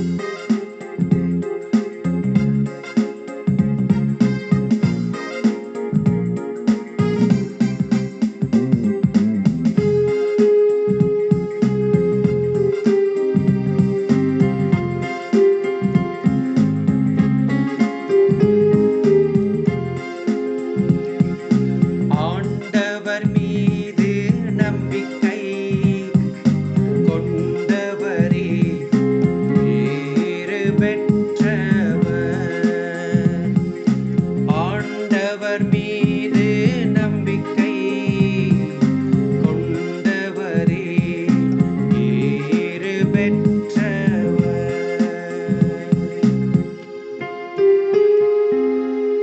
ஆண்டவர் மீது நம்பிக்கை கொண்டவரே பேறு பெற்றவர்.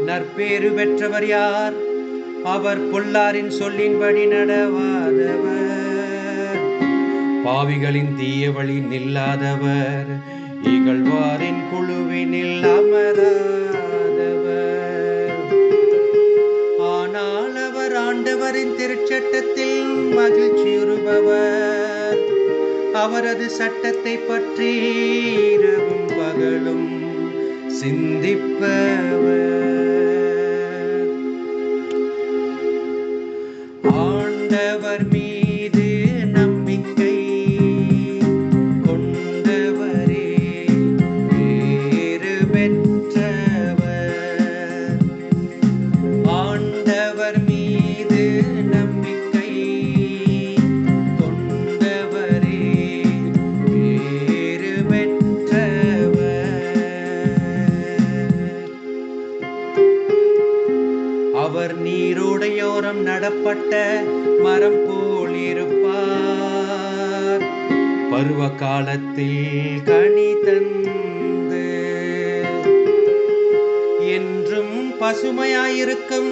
நற்பேறு பெற்றவர் யார்? அவர் பொல்லாரின் சொல்லின்படி நடவாதவர். பாவிகளின் தீய வழி நில்லாதவர். இகழ்வாரின் குழுவினில் அமராதவர் ஆண்டவரின் திருச்சட்டத்தில் மகிழ்ச்சியுறுபவர். அவரது சட்டத்தை பற்றி இரவும் பகலும் சிந்திப்பவர். ஆண்டவர் மீ நீரோடையோரம் நடப்பட்ட மரம் போல் இருப்பார். பருவ காலத்தில் கனி தந்து என்றும் பசுமையாயிருக்கும்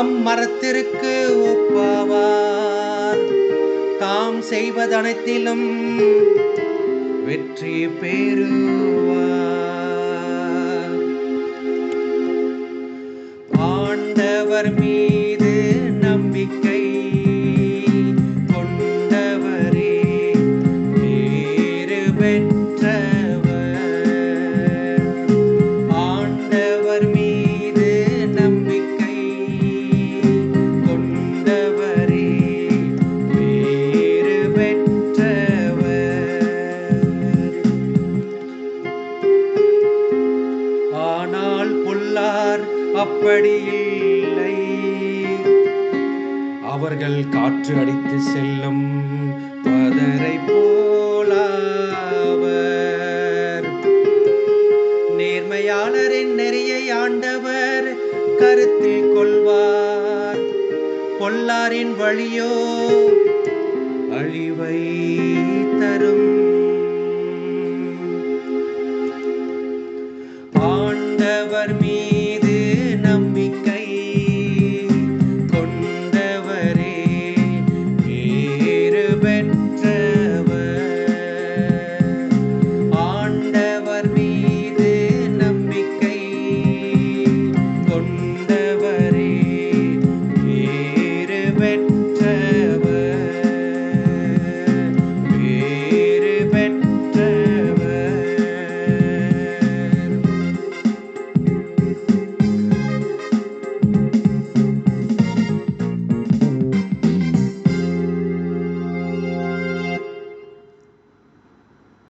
அம்மரத்திற்கு ஒப்பாவார். தாம் செய்வதனைத்திலும் வெற்றி பெறுவார். ஆண்டவர் மீது நம்பிக்கை கொண்டவரே பேறு பெற்றவர். ஆண்டவர் மீது நம்பிக்கை கொண்டவரே பேறு பெற்றவர். ஆனால் பொல்லார் அப்படி அவர்கள் காற்று அடித்து செல்லும் பதரை போலாவர். நேர்மையாளரின் நெறியை ஆண்டவர் கருத்தில் கொள்வார். பொல்லாரின் வழியோ அழிவை தரும். ஆண்டவர் மீ